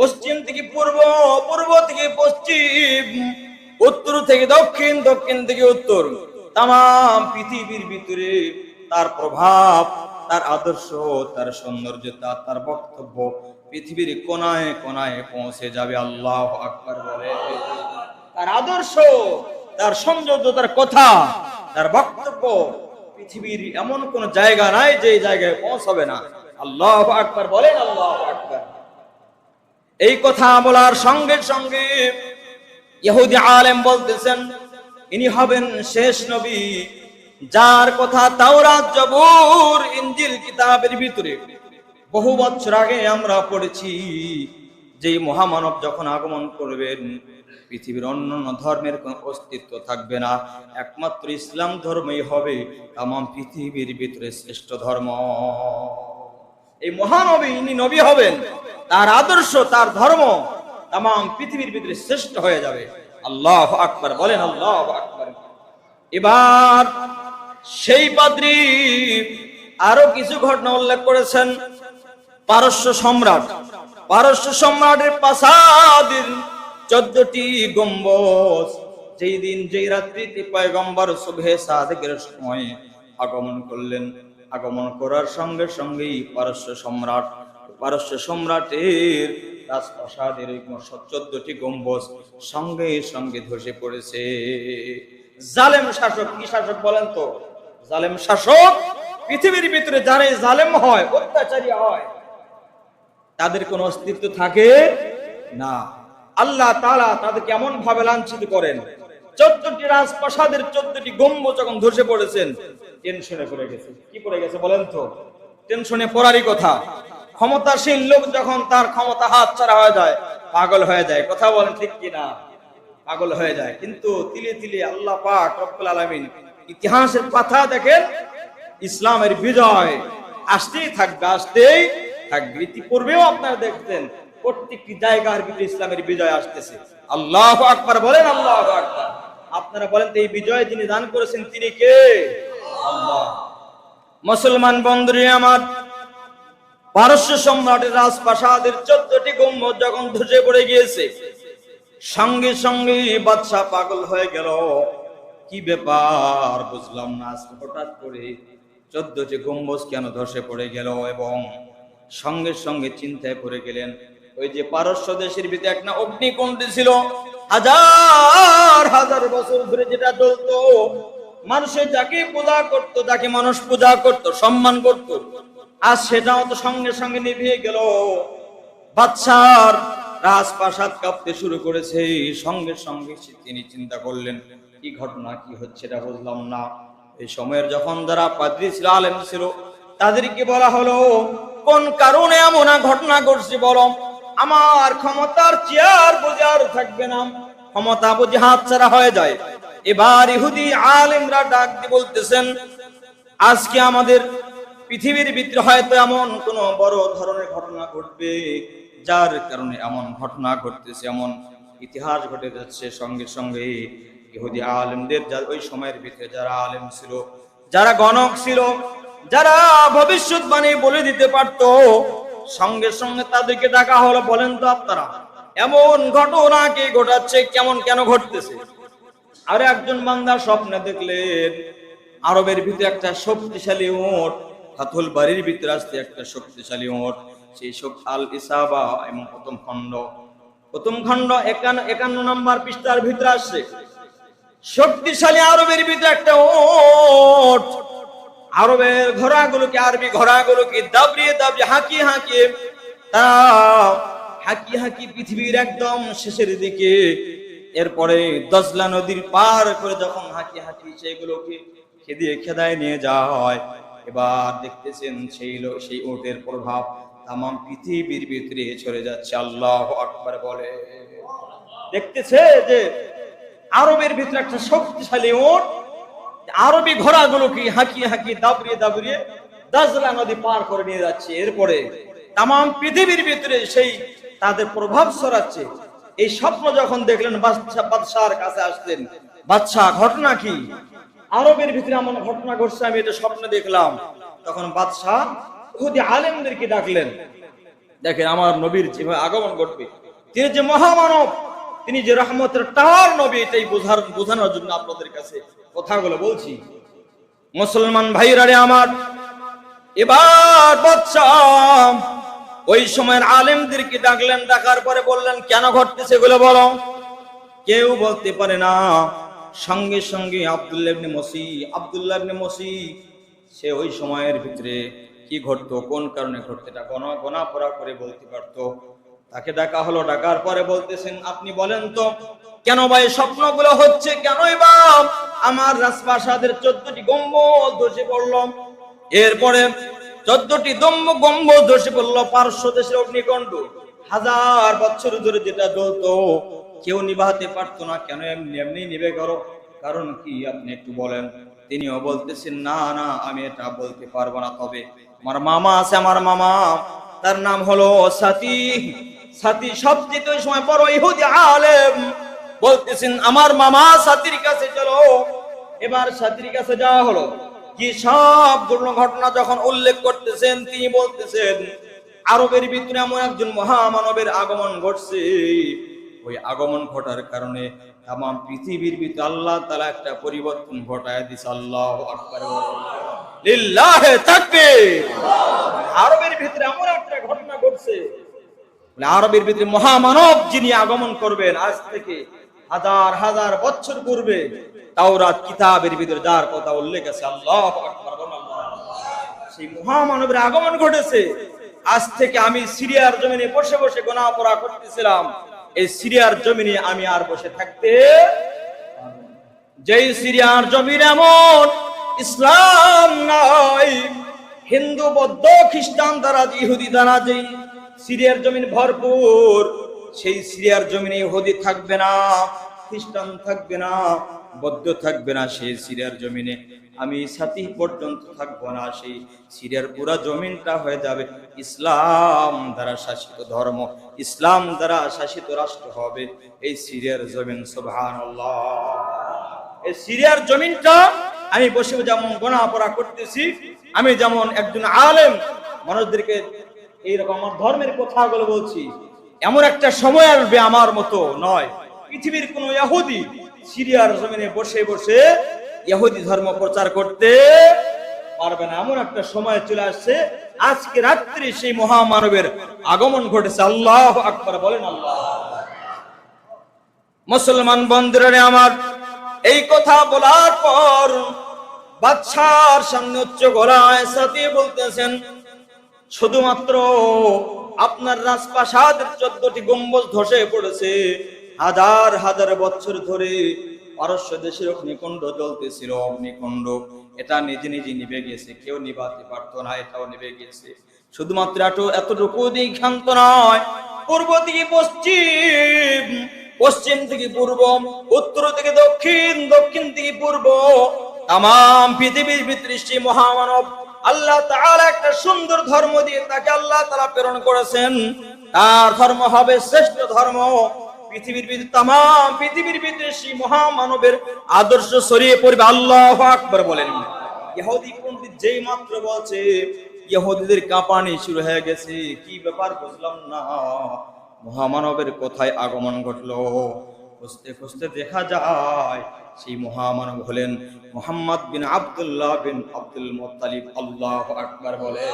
পশ্চিম থেকে পূর্ব পূর্ব থেকে পশ্চিম, উত্তর থেকে দক্ষিণ দক্ষিণ থেকে উত্তর তাম পৃথিবীর ভিতরে তার প্রভাব, তার আদর্শ, তার সৌন্দর্যতা তার বক্তব্য পৃথিবীর কোনায় কোনায় পৌঁছে যাবে। আল্লাহ আকবর বলে। তার আদর্শ, তার সৌন্দর্য, তার কথা, তার বক্তব্য পৃথিবীর এমন কোন জায়গা নাই যে জায়গায় পৌঁছাবে না। আল্লাহ আকবর বলেন, আল্লাহ আকবার। এই কথা বলার সঙ্গে সঙ্গে ইহুদি আলেম বলতেছেন, ইনি হবেন শেষ নবী, যার কথা তাওরাত, জবুর, ইনজিল, কিতাবের ভিতরে বহু বছর আগে আমরা পড়েছি। যে মহামানব যখন আগমন করবেন, পৃথিবীর অন্যান্য ধর্মের কোন অস্তিত্ব থাকবে না। একমাত্র ইসলাম ধর্মই হবে তাম পৃথিবীর ভিতরে শ্রেষ্ঠ ধর্ম। এই মহানবী ইনি নবী হবেন, তার আদর্শ, তার ধর্ম তাম পৃথিবীর ভিতরে শ্রেষ্ঠ হয়ে যাবে। আল্লাহ আকবার, বলেন আল্লাহ আকবার। এবার সেই পাদ্রী আরও কিছু ঘটনা উল্লেখ করেছেন। পারস্য সম্রাট, পারস্য সম্রাটের প্রাসাদের চোদ্দটি গম্বজ, যেই দিন, যেই রাত্রিতে পয়গম্বর সুবহে সাদেকের সময় আগমন করলেন। আগমন করার সঙ্গে সঙ্গেই পারস্য সম্রাট, পারস্য সম্রাটের রাজপ্রাসাদের চোদ্দটি গম্বজ সঙ্গে সঙ্গে ধসে পড়েছে। জালেম শাসক কি শাসক বলেন তো? জালেম শাসক পৃথিবীর ভিতরে যারাই জালেম হয়, অত্যাচারী হয়, তাদের কোনো অস্তিত্ব থাকে না। আল্লাহ তাআলা তাদেরকে এমন ভাবে লাঞ্ছিত করেন, চোদ্দটি রাজপ্রাসাদের চোদ্দটি গম্ব যখন ধসে পড়েছেন টেনশনে পড়ে গেছে। কি পড়ে গেছে বলেন তো? টেনশনে পড়ারই কথা। ক্ষমতাসীন লোক যখন তার ক্ষমতা হাত ছাড়া হয়ে যায়, পাগল হয়ে যায়। কথা বলেন ঠিক কিনা? পাগল হয়ে যায়। কিন্তু তিলে তিলে আল্লাহ পাক রব্বুল আলামিন ইতিহাসের কথা দেখেন, ইসলামের বিজয় আসতেই থাকবে আসতেই থাকবে। ইতিপূর্বেও আপনারা দেখতেন, প্রত্যেকটি জায়গার ভিতরে ইসলামের বিজয় আসতেছে। আল্লাহ আকবার বলেন, আল্লাহ আকবার। আপনারা বলেন তো, এই বিজয় যিনি দান করেছেন, তিনি কে? মুসলমান বন্ধুরে আমার, পারস্য সম্রাটের রাজপ্রাসাদের চোদ্দটি গম্বুজ যখন ধসে পড়ে গিয়েছে, সঙ্গে সঙ্গে বাদশাহ পাগল হয়ে গেল। কি ব্যাপার বুঝলাম না হঠাৎ করে চোদ্দটি গম্বুজ কেন ধসে পড়ে গেল এবং সঙ্গে সঙ্গে চিন্তায় পড়ে গেলেন। ওই যে পারস্য দেশের ভিতরে একটা অগ্নিকুণ্ড ছিল, হাজার হাজার বছর ধরে যেটা চলতো মানুষের যাকে পূজা করত, যাকে মানুষ পূজা করত, সম্মান করত আর সেটাও তো সঙ্গে সঙ্গে নিভিয়ে গেল। বাদশার রাজপ্রাসাদ কাঁপতে শুরু করেছে। সঙ্গে সঙ্গে তিনি চিন্তা করলেন, কি ঘটনা, কি হচ্ছে এটা বুঝলাম না। এই সময়ের যখন যারা পাদ্রী ছিল, আলেম ছিল, তাদেরকে বলা হলো, কোন কারণে এমন ঘটনা ঘটছে বলো? আমার ক্ষমতার চেয়ার বুঝে আর থাকবে না। ক্ষমতা বুঝে হাত ছাড়া হয়ে যায়। এবার ইহুদি আলেমরা ডাক দিয়ে বলতেছেন, আজকে আমাদের পৃথিবীর ভিতরে হয়তো এমন কোন বড় ধরনের ঘটনা ঘটবে, যার কারণে এমন ঘটনা ঘটতেছে, এমন ইতিহাস ঘটে যাচ্ছে। সঙ্গে সঙ্গে ইহুদি আলেমদের যা- ওই সময়ের ভিতরে যারা আলেম ছিল, যারা গণক ছিল, যারা ভবিষ্যৎবাণী বলে দিতে পারতো, সঙ্গে সঙ্গে তাদেরকে ডাকা হলো। বলেন তো আপনারা, এমন ঘটনা কে ঘটাচ্ছে, কেমন কেন ঘটতেছে? আর একজন বান্দা স্বপ্নে দেখলেন, আরবের ভিতরে একটা শক্তিশালী ওট হাতুল বাড়ির ভিতরে আসতে একটা শক্তিশালী ওট সেই সব আল ইসাবা এবং প্রথম খণ্ড। প্রথম খণ্ড একান্ন একান্ন নম্বর পৃষ্ঠার ভিতরে আসছে। শক্তিশালী আরবের ভিতরে একটা ওট আরবের ঘোড়াগুলোকে, আরবি ঘোড়াগুলোকে দাবড়িয়ে দাবড়িয়ে, হাঁকিয়ে হাঁকিয়ে, তারা হাঁকি হাঁকি পৃথিবীর একদম শেষের দিকে এরপরে দজলা নদীর পার করে যখন হাঁকি হাঁকি সেগুলোকে খেদিয়ে খেদায় নিয়ে যাওয়া হয়, এবার দেখতেছেন সেই লো- সেই ওটের প্রভাব তাম পৃথিবীর ভিতরে ছড়ে যাচ্ছে। আল্লাহ আকবার বলে। দেখতেছে যে আরবের ভিতরে একটা শক্তিশালী ওট আরবি ঘোড়াগুলোকে হাঁকিয়ে হাঁকিয়ে দাবড়িয়ে দাবড়িয়ে দাজলা নদী পার করে নিয়ে যাচ্ছে। এরপরে তাম পৃথিবীর ভিতরে সেই তাদের প্রভাব ছড়াচ্ছে। এই স্বপ্ন যখন দেখলেন বাদশাহ বাদশার কাছে আসলেন। বাদশাহ ঘটনা কি? আরবের ভিতরে এমন ঘটনা ঘটছে, আমি এটা স্বপ্নে দেখলাম। তখন বাদশাহ ইহুদি আলেমদেরকে ডাকলেন। দেখেন, আমার নবীর যেভাবে আগমন ঘটবে। তিনি যে মহামানব, তিনি যে রহমতের টার নবী, এটাই বোঝার বোঝানোর জন্য আপনাদের কাছে কথাগুলো বলছি। মুসলমান ভাইরা রে আমার, এবার বাচ্চা ওই সময়ের আলেমদেরকে ডাকলেন, ডাকার পরে বললেন, কেন ঘটতেছে এগুলো বলো? কেউ বলতে পারে না। সঙ্গে সঙ্গে আব্দুল্লাহ ইবনে মসি, আব্দুল্লাহ ইবনে মসি, সে ওই সময়ের ভিতরে কি ঘটতো, কোন কারণে ঘটতো এটা গণা গণা পড়া করে বলতে পারতো। তাকে ডাকা হলো, ডাকার পরে বলতেছেন, আপনি বলেন তো, কেন ভাই স্বপ্নগুলো হচ্ছে? কেনই আমার রাজপ্রাসাদের চোদ্দটি গম্বুজ ধসে পড়ল? এরপরে চোদ্দটি দম্ব গম্ব ধসে পড়ল পার্শ্ব দেশের অগ্নিকণ্ড। হাজার বছর ধরে যেটা জ্বলতো, কেউ নিভাতে পারতো না, কেন এমনি এমনি নিবে করো কারণ কি আপনি একটু বলেন? তিনিও বলতেছেন, না না, আমি এটা বলতে পারব না তবে। আমার মামা আছে, আমার মামা। তার নাম হলো সাথী সাথী সবচেয়ে সময় বড় ইহুদি আলেম। বলতেছেন, আমার মামা সাথীর কাছে চলো। এবার সাথীর কাছে যাওয়া হলো। কি সব ঘটনা যখন উল্লেখ করতেছেন, তিনি বলতেছেন, আরবের ভিতরে এমন একজন মহামানবের আগমন ঘটছে। ওই আগমন ঘটার কারণে তাম পৃথিবীর ভিতরে আল্লাহ তালা একটা পরিবর্তন ঘটায় দিছে, আল্লাহ আরবের ভিতরে এমন একটা ঘটনা ঘটছে। আরবের ভিতরে মহামানব যিনি আগমন করবেন, আজ থেকে হাজার হাজার বছর পূর্বে তাওরাত কিতাবের ভিতরে যার কথা উল্লেখ আছে, আল্লাহ। সেই মহামানবের আগমন ঘটেছে আজ থেকে আমি সিরিয়ার জমিনে বসে বসে গোনা পড়া করতেছিলাম এই সিরিয়ার জমিনে আমি আর বসে থাকতে যেই সিরিয়ার জমিন এমন, ইসলাম নাই, হিন্দু, বৌদ্ধ, খ্রিস্টান দ্বারা, ইহুদি দ্বারা যেই সিরিয়ার জমিন ভরপুর, সেই সিরিয়ার জমিনে ইহুদি থাকবে না, খ্রিস্টান থাকবে না বৌদ্ধ থাকবে না সেই সিরিয়ার জমিনে। আমি সাথী পর্যন্ত থাকব না সেই সিরিয়ার পুরা জমিনটা হয়ে যাবে। ইসলাম দ্বারা শাসিত ধর্ম, ইসলাম দ্বারা শাসিত রাষ্ট্র হবে এই সিরিয়ার জমিন সুবহান এই সিরিয়ার জমিনটা আমি বসে যেমন গোনাপড়া করতেছি, আমি যেমন একজন আলেম, মানুষদেরকে এইরকম আমার ধর্মের কথাগুলো বলছি, এমন একটা সময় আসবে আমার মতো নয়। পৃথিবীর কোন ইহুদি সিরিয়ার জমিনে বসে বসে ইহুদি ধর্ম প্রচার করতে পারবে না। এমন একটা সময় চলে আসছে। আজকে রাত্রি সেই মহামানবের আগমন ঘটেছে। আল্লাহ আকবার বলেন আল্লাহ মুসলমান বন্ধুরা, আমার এই কথা বলার পর বাদশার সামনে উচ্চ গলায় সাথে বলতেছেন, শুধুমাত্র আপনার রাজপ্রাসাদের চোদ্দটি গম্বুজ ধসে পড়েছে। হাজার হাজার বছর ধরে পারস্য দেশের অগ্নিকুণ্ড জ্বলতেছিল, অগ্নিকুণ্ড। এটা নিজে নিজে নিভে গেছে কেউ নিভাতে পারতো না, এটাও নিভে গেছে শুধুমাত্র এত- এতটুকু দিঘান্ত নয়, পূর্ব থেকে পশ্চিম পশ্চিম থেকে পূর্ব, উত্তর থেকে দক্ষিণ দক্ষিণ থেকে পূর্ব তাম পৃথিবীর সেই মহামানব। আল্লাহ তাআলা একটা সুন্দর ধর্ম দিয়ে তাকে আল্লাহ তাআলা প্রেরণ করেছেন। তার ধর্ম হবে শ্রেষ্ঠ ধর্ম। পৃথিবীর ভিতরে তাম পৃথিবীর ভিতরে সেই মহামানবের আদর্শ ছড়িয়ে পড়বে। আল্লাহ আকবার বলেন। ইহুদি পণ্ডিত যেই মাত্র বলছে, ইহুদিদের কাঁপানি শুরু হয়ে গেছে। কি ব্যাপার বুঝলাম না। মহামানবের কোথায় আগমন ঘটলো। খুঁজতে খুঁজতে দেখা যায়, সেই মহামানব হলেন মোহাম্মদ বিন আবদুল্লাহ বিন আব্দুল মোত্তালিব। আল্লাহ আকবার বলে।